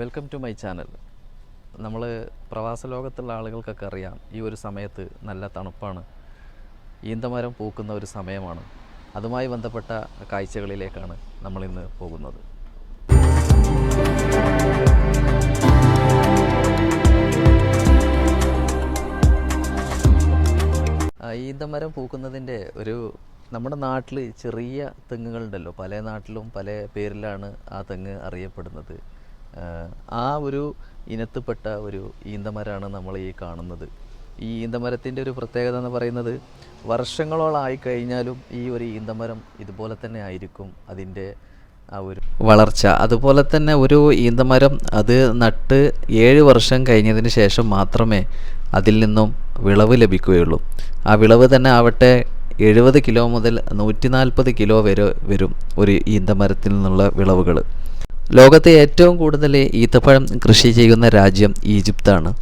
Welcome to my channel നമ്മൾ പ്രവാസ ലോകത്തുള്ള ആളുകൾക്കൊക്കെ അറിയാം ഈ ഒരു സമയത്ത് നല്ല തണുപ്പാണ്. ഈന്തമരം പൂക്കുന്ന ഒരു സമയമാണ്. അതുമായി ബന്ധപ്പെട്ട കാഴ്ചകളിലേക്കാണ് നമ്മളിന്ന് പോകുന്നത്. ഈന്തമരം പൂക്കുന്നതിന്റെ ഒരു നമ്മുടെ നാട്ടിൽ ചെറിയ തെങ്ങുകളുണ്ടല്ലോ. പല നാട്ടിലും പല പേരിലാണ് ആ തെങ്ങ് അറിയപ്പെടുന്നത്. ആ, ഒരു ഇനത്തിൽപ്പെട്ട ഒരു ഈന്തമരമാണ് നമ്മൾ ഈ കാണുന്നത്. ഈ ഈന്തമരത്തിന്റെ ഒരു പ്രത്യേകത എന്ന് പറയുന്നത് വർഷങ്ങളോളമായി കഴിഞ്ഞാലും ഈ ഒരു ഈന്തമരം ഇതുപോലെ തന്നെ ആയിരിക്കും അതിന്റെ ആ ഒരു വളർച്ച. അതുപോലെ തന്നെ ഒരു ഈന്തമരം അത് നട്ട് ഏഴ് വർഷം കഴിഞ്ഞതിന് ശേഷം മാത്രമേ അതിൽ നിന്നും വിളവ് ലഭിക്കുകയുള്ളൂ. ആ വിളവ് തന്നെ ആവട്ടെ എഴുപത് കിലോ മുതൽ നൂറ്റി നാൽപ്പത് കിലോ വരെ വരും ഒരു ഈന്തമരത്തിൽ നിന്നുള്ള വിളവുകൾ. ലോകത്തെ ഏറ്റവും കൂടുതൽ ഈത്തപ്പഴം കൃഷി ചെയ്യുന്ന രാജ്യം ഈജിപ്താണ്.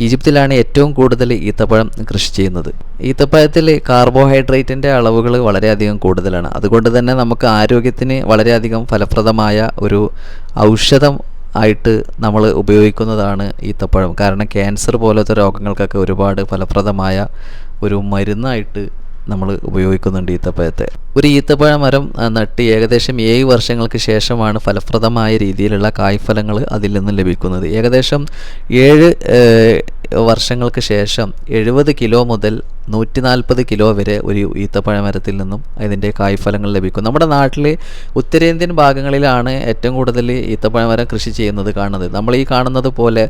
ഈജിപ്തിലാണ് ഏറ്റവും കൂടുതൽ ഈത്തപ്പഴം കൃഷി ചെയ്യുന്നത്. ഈത്തപ്പഴത്തിൽ കാർബോഹൈഡ്രേറ്റിന്റെ അളവുകൾ വളരെയധികം കൂടുതലാണ്. അതുകൊണ്ട് തന്നെ നമുക്ക് ആരോഗ്യത്തിന് വളരെയധികം ഫലപ്രദമായ ഒരു ഔഷധം ആയിട്ട് നമ്മൾ ഉപയോഗിക്കുന്നതാണ് ഈത്തപ്പഴം. കാരണം ക്യാൻസർ പോലത്തെ രോഗങ്ങൾക്കൊക്കെ ഒരുപാട് ഫലപ്രദമായ ഒരു മരുന്നായിട്ട് നമ്മൾ ഉപയോഗിക്കുന്നുണ്ട് ഈത്തപ്പഴത്തെ. ഒരു ഈത്തപ്പഴ മരം നട്ട് ഏകദേശം ഏഴ് വർഷങ്ങൾക്ക് ശേഷമാണ് ഫലപ്രദമായ രീതിയിലുള്ള കായ്ഫലങ്ങൾ അതിൽ നിന്ന് ലഭിക്കുന്നത്. ഏകദേശം ഏഴ് വർഷങ്ങൾക്ക് ശേഷം എഴുപത് കിലോ മുതൽ നൂറ്റി നാൽപ്പത് കിലോ വരെ ഒരു ഈത്തപ്പഴ മരത്തിൽ നിന്നും അതിന്റെ കായ്ഫലങ്ങൾ ലഭിക്കും. നമ്മുടെ നാട്ടിൽ ഉത്തരേന്ത്യൻ ഭാഗങ്ങളിലാണ് ഏറ്റവും കൂടുതൽ ഈത്തപ്പഴ മരം കൃഷി ചെയ്യുന്നത് കാണുന്നത്. നമ്മൾ ഈ കാണുന്നത് പോലെ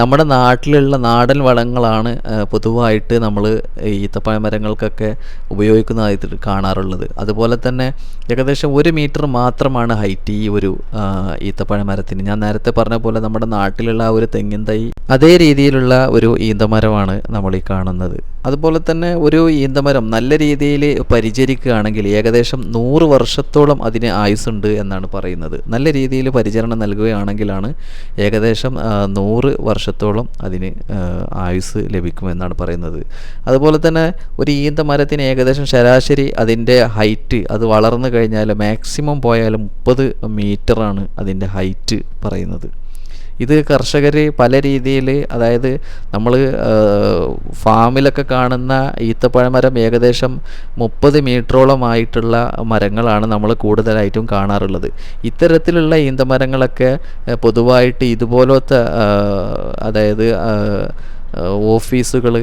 നമ്മുടെ നാട്ടിലുള്ള നാടൻ വളങ്ങളാണ് പൊതുവായിട്ട് നമ്മൾ ഈത്തപ്പഴ മരങ്ങൾക്കൊക്കെ ഉപയോഗിക്കുന്നതായിട്ട് കാണാറുള്ളത്. അതുപോലെ തന്നെ ഏകദേശം ഒരു മീറ്റർ മാത്രമാണ് ഹൈറ്റ് ഈ ഒരു ഈത്തപ്പഴ മരത്തിന് ഞാൻ നേരത്തെ പറഞ്ഞ പോലെ നമ്മുടെ നാട്ടിലുള്ള ആ ഒരു തെങ്ങിൻ തൈ അതേ രീതിയിലുള്ള ഒരു ഈന്തമരമാണ് നമ്മൾ ഈ കാണുന്നത്. അതുപോലെ തന്നെ ഒരു ഈന്തമരം നല്ല രീതിയിൽ പരിചരിക്കുകയാണെങ്കിൽ ഏകദേശം നൂറ് വർഷത്തോളം അതിന് ആയുസ്സുണ്ട് എന്നാണ് പറയുന്നത്. നല്ല രീതിയിൽ പരിചരണം നൽകുകയാണെങ്കിലാണ് ഏകദേശം നൂറ് വർഷത്തോളം അതിന് ആയുസ് ലഭിക്കുമെന്നാണ് പറയുന്നത്. അതുപോലെ തന്നെ ഒരു ഈന്തമരത്തിന് ഏകദേശം ശരാശരി അതിന്റെ ഹൈറ്റ് അത് വളർന്നു കഴിഞ്ഞാൽ മാക്സിമം പോയാൽ മുപ്പത് മീറ്ററാണ് അതിന്റെ ഹൈറ്റ് പറയുന്നത്. ഇത് കർഷകർ പല രീതിയിൽ അതായത് നമ്മൾ ഫാമിലൊക്കെ കാണുന്ന ഈത്തപ്പഴമരം ഏകദേശം മുപ്പത് മീറ്ററോളമായിട്ടുള്ള മരങ്ങളാണ് നമ്മൾ കൂടുതലായിട്ടും കാണാറുള്ളത്. ഇത്തരത്തിലുള്ള ഈന്തമരങ്ങളൊക്കെ പൊതുവായിട്ട് ഇതുപോലത്തെ അതായത് ഓഫീസുകൾ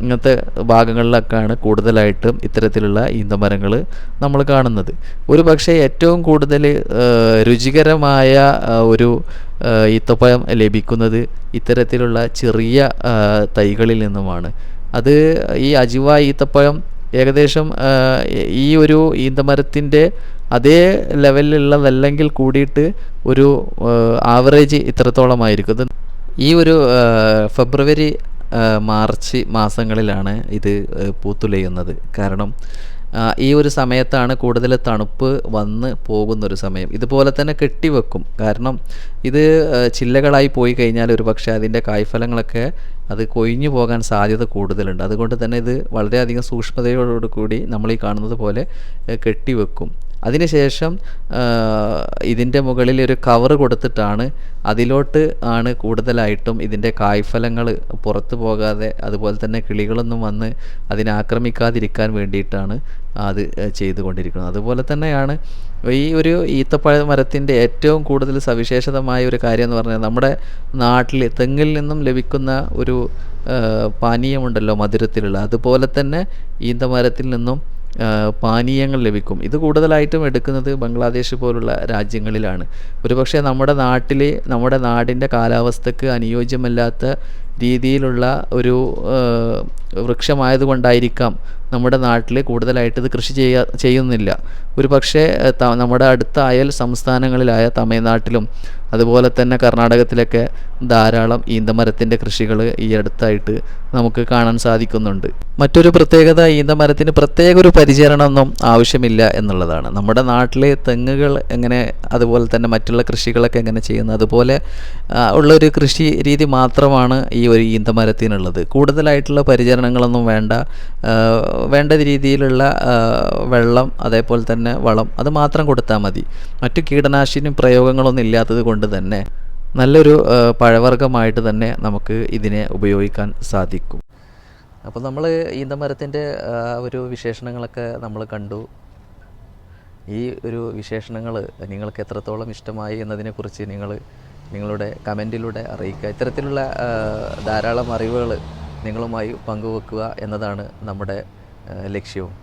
ഇങ്ങനത്തെ ഭാഗങ്ങളിലൊക്കെയാണ് കൂടുതലായിട്ടും ഇത്തരത്തിലുള്ള ഈന്തമരങ്ങൾ നമ്മൾ കാണുന്നത്. ഒരു പക്ഷേ ഏറ്റവും കൂടുതൽ രുചികരമായ ഒരു ഈത്തപ്പഴം ലഭിക്കുന്നത് ഇത്തരത്തിലുള്ള ചെറിയ തൈകളിൽ നിന്നുമാണ്. അത് ഈ അജിവ ഈത്തപ്പഴം ഏകദേശം ഈ ഒരു ഈന്തമരത്തിന്റെ അതേ ലെവലിലുള്ളതല്ലെങ്കിൽ കൂടിയിട്ട് ഒരു ആവറേജ് ഇത്രത്തോളമായിരിക്കും. ഇത് ഈ ഒരു ഫെബ്രുവരി മാർച്ച് മാസങ്ങളിലാണ് ഇത് പൂത്തുലയുന്നത്. കാരണം ഈ ഒരു സമയത്താണ് കൂടുതൽ തണുപ്പ് വന്ന് പോകുന്നൊരു സമയം. ഇതുപോലെ തന്നെ കെട്ടിവെക്കും. കാരണം ഇത് ചില്ലകളായി പോയി കഴിഞ്ഞാൽ ഒരു പക്ഷേ അതിന്റെ കായ്ഫലങ്ങളൊക്കെ അത് കൊഴിഞ്ഞു പോകാൻ സാധ്യത കൂടുതലുണ്ട്. അതുകൊണ്ട് തന്നെ ഇത് വളരെയധികം സൂക്ഷ്മതയോടുകൂടി നമ്മൾ ഈ കാണുന്നത് പോലെ കെട്ടിവെക്കും. അതിനുശേഷം ഇതിന്റെ മുകളിൽ ഒരു കവർ കൊടുത്തിട്ടാണ് അതിലോട്ട് ആണ് കൂടുതലായിട്ടും ഇതിന്റെ കായ്ഫലങ്ങൾ പുറത്തു പോകാതെ അതുപോലെ തന്നെ കിളികളൊന്നും വന്ന് അതിനെ ആക്രമിക്കാതിരിക്കാൻ വേണ്ടിയിട്ടാണ് അത് ചെയ്തുകൊണ്ടിരിക്കുന്നത്. അതുപോലെ തന്നെയാണ് ഈ ഒരു ഈത്തപ്പഴ മരത്തിന്റെ ഏറ്റവും കൂടുതൽ സവിശേഷതമായ ഒരു കാര്യം എന്ന് പറഞ്ഞാൽ നമ്മുടെ നാട്ടിൽ തെങ്ങിൽ നിന്നും ലഭിക്കുന്ന ഒരു പാനീയമുണ്ടല്ലോ മധുരത്തിലുള്ള. അതുപോലെ തന്നെ ഈന്തമരത്തിൽ നിന്നും പാനീയങ്ങൾ ലഭിക്കും. ഇത് കൂടുതലായിട്ടും എടുക്കുന്നത് ബംഗ്ലാദേശ് പോലുള്ള രാജ്യങ്ങളിലാണ്. ഒരുപക്ഷെ നമ്മുടെ നാട്ടിലെ നമ്മുടെ നാടിന്റെ കാലാവസ്ഥക്ക് അനുയോജ്യമല്ലാത്ത രീതിയിലുള്ള ഒരു വൃക്ഷമായതുകൊണ്ടായിരിക്കാം നമ്മുടെ നാട്ടിൽ കൂടുതലായിട്ട് ഇത് കൃഷി ചെയ്യാ ചെയ്യുന്നില്ല. ഒരു പക്ഷേ നമ്മുടെ അടുത്ത അയൽ സംസ്ഥാനങ്ങളിലായ തമിഴ്നാട്ടിലും അതുപോലെ തന്നെ കർണാടകത്തിലൊക്കെ ധാരാളം ഈന്തമരത്തിന്റെ കൃഷികൾ ഈ അടുത്തായിട്ട് നമുക്ക് കാണാൻ സാധിക്കുന്നുണ്ട്. മറ്റൊരു പ്രത്യേകത ഈന്തമരത്തിന് പ്രത്യേക ഒരു പരിചരണമൊന്നും ആവശ്യമില്ല എന്നുള്ളതാണ്. നമ്മുടെ നാട്ടിലെ തെങ്ങുകൾ എങ്ങനെ അതുപോലെ തന്നെ മറ്റുള്ള കൃഷികളൊക്കെ എങ്ങനെ ചെയ്യുന്നു അതുപോലെ ഉള്ളൊരു കൃഷി രീതി മാത്രമാണ് ഈ ഒരു ഈന്തമരത്തിനുള്ളത്. കൂടുതലായിട്ടുള്ള പരിചരണങ്ങളൊന്നും വേണ്ട. വേണ്ട രീതിയിലുള്ള വെള്ളം അതേപോലെ തന്നെ വളം അത് മാത്രം കൊടുത്താൽ മതി. മറ്റു കീടനാശിനി പ്രയോഗങ്ങളൊന്നും ഇല്ലാത്തത് കൊണ്ട് തന്നെ നല്ലൊരു പഴവർഗമായിട്ട് തന്നെ നമുക്ക് ഇതിനെ ഉപയോഗിക്കാൻ സാധിക്കും. അപ്പോൾ നമ്മൾ ഈന്തമരത്തിന്റെ ഒരു വിശേഷണങ്ങളൊക്കെ നമ്മൾ കണ്ടു. ഈ ഒരു വിശേഷണങ്ങൾ നിങ്ങൾക്ക് എത്രത്തോളം ഇഷ്ടമായി എന്നതിനെക്കുറിച്ച് നിങ്ങൾ നിങ്ങളുടെ കമന്റിലൂടെ അറിയിക്കുക. ഇത്തരത്തിലുള്ള ധാരാളം അറിവുകൾ നിങ്ങളുമായി പങ്കുവെക്കുക എന്നതാണ് നമ്മുടെ ലക്ഷ്യവും.